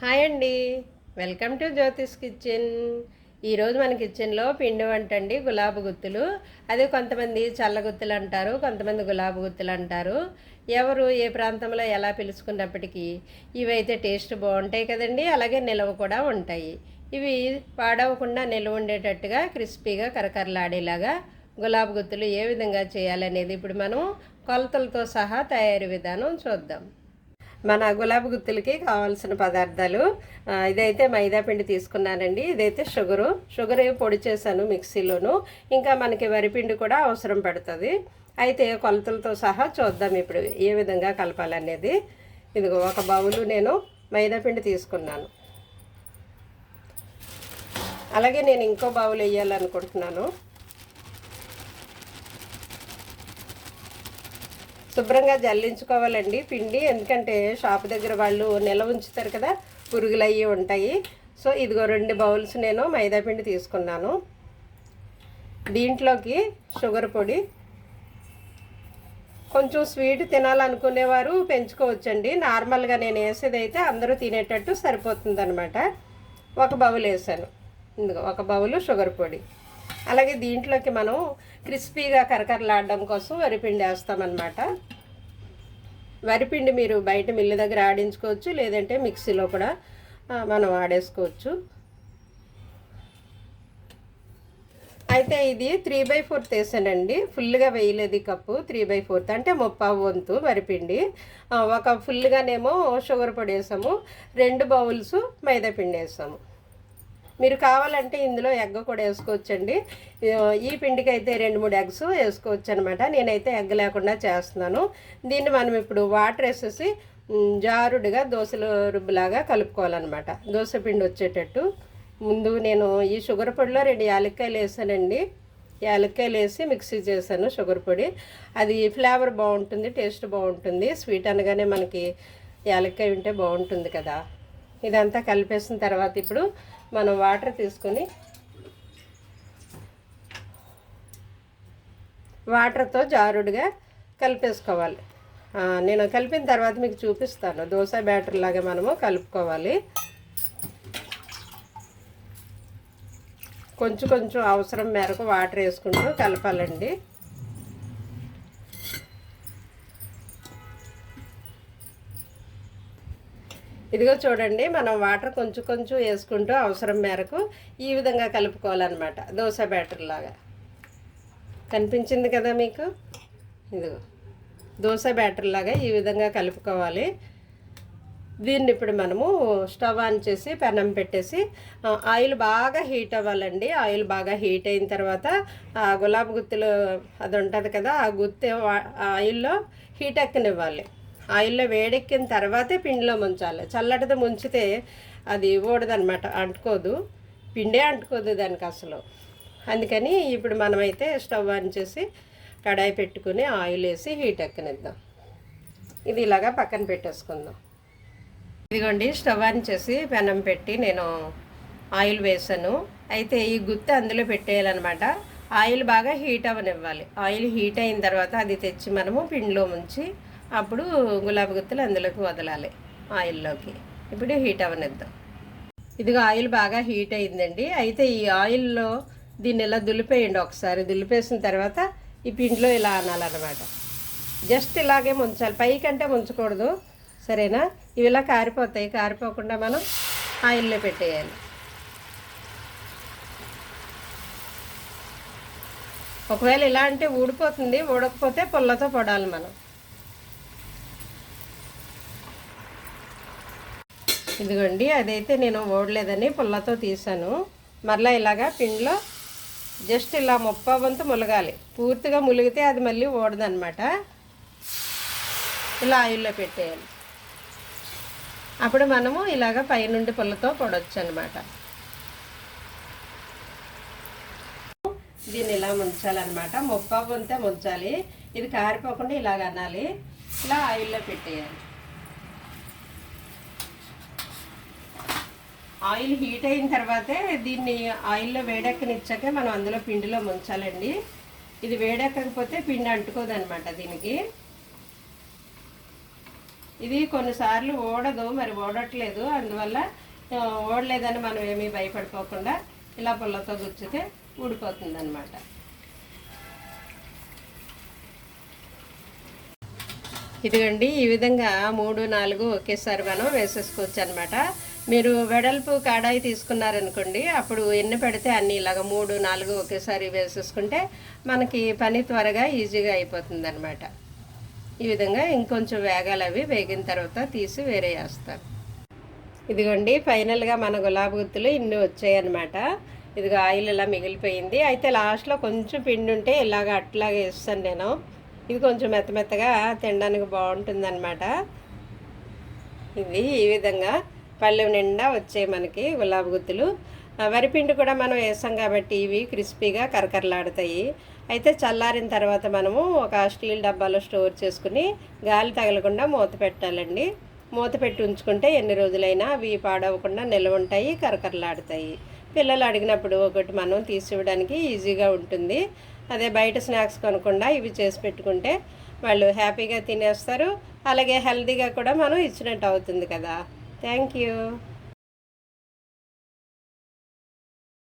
Hi అండి. Welcome to Jyotish kitchen. ఈరోజు మన కిచెన్లో పిండి వంట అండి గులాబీ గుత్తులు. అదే కొంతమంది చల్ల గుత్తులు అంటారు కొంతమంది గులాబీ గుత్తులు అంటారు. ఎవరు ఏ ప్రాంతంలో ఎలా పిలుచుకున్నప్పటికీ ఇవైతే టేస్ట్ బాగుంటాయి కదండి అలాగే నిలవ కూడా ఉంటాయి. ఇవి పాడవకుండా నిల్వ ఉండేటట్టుగా క్రిస్పీగా కరకరలాడేలాగా గులాబీ గుత్తులు ఏ విధంగా చేయాలనేది ఇప్పుడు మనం కొలతలతో సహా తయారీ విధానం చూద్దాం. మన గులాబీ గుత్తులకి కావాల్సిన పదార్థాలు. ఇదైతే మైదా పిండి తీసుకున్నానండి. ఇదైతే షుగరు. షుగర్ పొడి చేశాను మిక్సీలోను. ఇంకా మనకి వరిపిండి కూడా అవసరం పడుతుంది. అయితే కొలతలతో సహా చూద్దాం ఇప్పుడు ఏ విధంగా కలపాలనేది. ఇదిగో ఒక బౌలు నేను మైదా పిండి తీసుకున్నాను. అలాగే నేను ఇంకో బౌల్ వేయాలనుకుంటున్నాను. శుభ్రంగా జల్లించుకోవాలండి పిండి. ఎందుకంటే షాప్ దగ్గర వాళ్ళు నిల్వ ఉంచుతారు కదా పురుగులు అయ్యి ఉంటాయి. సో ఇదిగో రెండు బౌల్స్ నేను మైదా పిండి తీసుకున్నాను. దీంట్లోకి షుగర్ పొడి. కొంచెం స్వీట్ తినాలనుకునేవారు పెంచుకోవచ్చండి. నార్మల్గా నేను వేసేది అయితే అందరూ తినేటట్టు సరిపోతుంది అనమాట ఒక బౌల్ వేసాను. ఇందులో ఒక బౌలు షుగర్ పొడి. అలాగే దీంట్లోకి మనం క్రిస్పీగా కరకరలాడడం కోసం వరిపిండి వేస్తామన్నమాట. వరిపిండి మీరు బయట మిల్లు దగ్గర ఆడించుకోవచ్చు లేదంటే మిక్సీలో కూడా మనం ఆడేసుకోవచ్చు. అయితే ఇది త్రీ బై ఫోర్త్ వేసానండి ఫుల్గా వేయలేదు కప్పు త్రీ బై ఫోర్త్ అంటే ముప్పావు వంతు వరిపిండి. ఒక ఫుల్గానేమో షుగర్ పొడి వేసాము రెండు బౌల్స్ మైదా పిండి వేసాము. మీరు కావాలంటే ఇందులో ఎగ్ కూడా వేసుకోవచ్చండి. ఈ పిండికి అయితే రెండు మూడు ఎగ్స్ వేసుకోవచ్చు అనమాట నేనైతే ఎగ్ లేకుండా చేస్తున్నాను. దీన్ని మనం ఇప్పుడు వాటర్ వేసేసి జారుడుగా దోశలు రుబ్బులాగా కలుపుకోవాలన్నమాట. దోశ పిండి వచ్చేటట్టు. ముందు నేను ఈ షుగర్ పొడిలో రెండు యాలక్కాయలు వేసానండి. యాలక్కాయలు వేసి మిక్సీ చేశాను షుగర్ పొడి. అది ఫ్లేవర్ బాగుంటుంది టేస్ట్ బాగుంటుంది. స్వీట్ అనగానే మనకి యాలక్కాయ ఉంటే బాగుంటుంది కదా. ఇదంతా కలిపేసిన తర్వాత ఇప్పుడు మనం వాటర్ తీసుకొని వాటర్తో జారుడుగా కలిపేసుకోవాలి. నేను కలిపిన తర్వాత మీకు చూపిస్తాను. దోశ బ్యాటర్ లాగా మనము కలుపుకోవాలి. కొంచెం కొంచెం అవసరం మేరకు వాటర్ వేసుకుంటూ కలపాలండి. ఇదిగో చూడండి మనం వాటర్ కొంచెం కొంచెం వేసుకుంటూ అవసరం మేరకు ఈ విధంగా కలుపుకోవాలన్నమాట. దోశ బ్యాటర్ లాగా. కనిపించింది కదా మీకు? ఇదిగో. దోశ బ్యాటర్ లాగా ఈ విధంగా కలుపుకోవాలి. దీన్ని ఇప్పుడు మనము స్టవ్ ఆన్ చేసి పెనం పెట్టేసి ఆయిల్ బాగా హీట్ అవ్వాలండి. ఆయిల్ బాగా హీట్ అయిన తర్వాత ఆ గులాబీ గుత్తులు అది ఉంటుంది కదా ఆ గుత్తి ఆయిల్లో హీట్ ఎక్కనివ్వాలి. ఆయిల్లో వేడెక్కిన తర్వాతే పిండిలో ముంచాలి. చల్లటిది ముంచితే అది ఊడదనమాట అంటుకోదు. పిండే అంటుకోదు దానికి అసలు. అందుకని ఇప్పుడు మనమైతే స్టవ్ ఆన్ చేసి కడాయి పెట్టుకుని ఆయిల్ వేసి హీట్ ఎక్కనిద్దాం. ఇది ఇలాగా పక్కన పెట్టేసుకుందాం. ఇదిగోండి స్టవ్ ఆన్ చేసి పెనం పెట్టి నేను ఆయిల్ వేసాను. అయితే ఈ గుత్తి అందులో పెట్టేయాలన్నమాట. ఆయిల్ బాగా హీట్ అవ్వనివ్వాలి. ఆయిల్ హీట్ అయిన తర్వాత అది తెచ్చి మనము పిండిలో ముంచి అప్పుడు గులాబీ గుత్తులు అందులోకి వదలాలి ఆయిల్లోకి. ఇప్పుడు హీట్ అవ్వనిద్దాం. ఇదిగో ఆయిల్ బాగా హీట్ అయిందండి. అయితే ఈ ఆయిల్లో దీన్ని ఇలా దులిపేయండి ఒకసారి. దులిపేసిన తర్వాత ఈ పిండిలో ఇలా అనాలన్నమాట. జస్ట్ ఇలాగే ముంచాలి. పైకంటే ముంచకూడదు. సరేనా? ఇవి ఇలా కారిపోతాయి. కారిపోకుండా మనం ఆయిల్లో పెట్టేయాలి. ఒకవేళ ఇలా అంటే ఊడిపోతుంది ఊడకపోతే పుల్లతో పొడాలి మనం. ఇదిగోండి అదైతే నేను ఓడలేదని పుల్లతో తీసాను. మరలా ఇలాగా పిండిలో జస్ట్ ఇలా ముప్ప వంతు ములగాలి. పూర్తిగా ములిగితే అది మళ్ళీ ఓడదనమాట ఇలా ఆయిల్లో పెట్టేయాలి. అప్పుడు మనము ఇలాగ పైనుండి పుల్లతో పొడవచ్చు అనమాట దీన్ని ఇలా ముంచాలన్నమాట. ముప్ప వంతే ముంచాలి. ఇది కారిపోకుండా ఇలాగ అనాలి. ఇలా ఆయిల్లో పెట్టేయాలి. ఆయిల్ హీట్ అయిన తర్వాతే దీన్ని ఆయిల్లో వేడెక్కనిచ్చాకే మనం అందులో పిండిలో ముంచాలండి. ఇది వేడెక్కకపోతే పిండి అంటుకోదనమాట దీనికి. ఇది కొన్నిసార్లు ఓడదు మరి ఓడట్లేదు. అందువల్ల ఓడలేదని మనం ఏమీ భయపడిపోకుండా ఇలా పుల్లతో గుచ్చితే ఊడిపోతుంది అనమాట ఇదిగండి ఈ విధంగా మూడు నాలుగు ఒకేసారి మనం వేసేసుకోవచ్చు అనమాట మీరు వెడల్పు కాడాయి తీసుకున్నారనుకోండి అప్పుడు ఎన్ని పెడితే అన్ని ఇలాగ మూడు నాలుగు ఒకేసారి వేసేసుకుంటే మనకి పని త్వరగా ఈజీగా అయిపోతుంది అనమాట ఈ విధంగా ఇంకొంచెం వేగాలు అవి వేగిన తర్వాత తీసి వేరే వేస్తారు. ఇదిగోండి ఫైనల్గా మన గులాబీ గుత్తులు ఇన్ని వచ్చాయి అనమాట ఇదిగో ఆయిల్ ఇలా మిగిలిపోయింది. అయితే లాస్ట్లో కొంచెం పిండి ఉంటే ఇలాగ అట్లాగే వేస్తాను నేను. ఇది కొంచెం మెత్త మెత్తగా తినడానికి బాగుంటుందన్నమాట. ఇది ఈ విధంగా పళ్ళు నిండా వచ్చాయి మనకి గులాబీ గుత్తులు. వరిపిండి కూడా మనం వేసాం కాబట్టి ఇవి క్రిస్పీగా కరకరలాడతాయి. అయితే చల్లారిన తర్వాత మనము ఒక స్టీల్ డబ్బాలో స్టోర్ చేసుకుని గాలి తగలకుండా మూత పెట్టాలండి. మూత పెట్టి ఉంచుకుంటే ఎన్ని రోజులైనా అవి పాడవకుండా నిల్వ ఉంటాయి కరకరలాడతాయి. పిల్లలు అడిగినప్పుడు ఒకటి మనం తీసివ్వడానికి ఈజీగా ఉంటుంది. అదే బయట స్నాక్స్ కొనకుండా ఇవి చేసి పెట్టుకుంటే వాళ్ళు హ్యాపీగా తినేస్తారు. అలాగే హెల్తీగా కూడా మనం ఇచ్చినట్టు అవుతుంది కదా. Thank you.